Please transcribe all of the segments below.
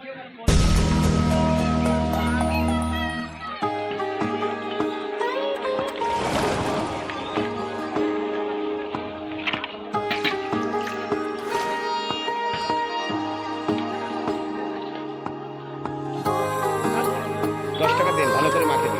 দশ টাকা দিন ভালো করে মাখে দিন।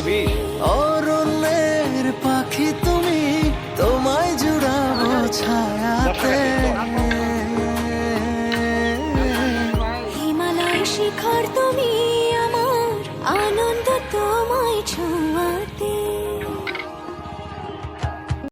বাতাসে অরণ্যের পাখি তুমি তোমায় জুড়াবো ছায়াতে। হিমালয় শিখর তুমি আমার আনন্দ তোমায় ছোঁয়াতে।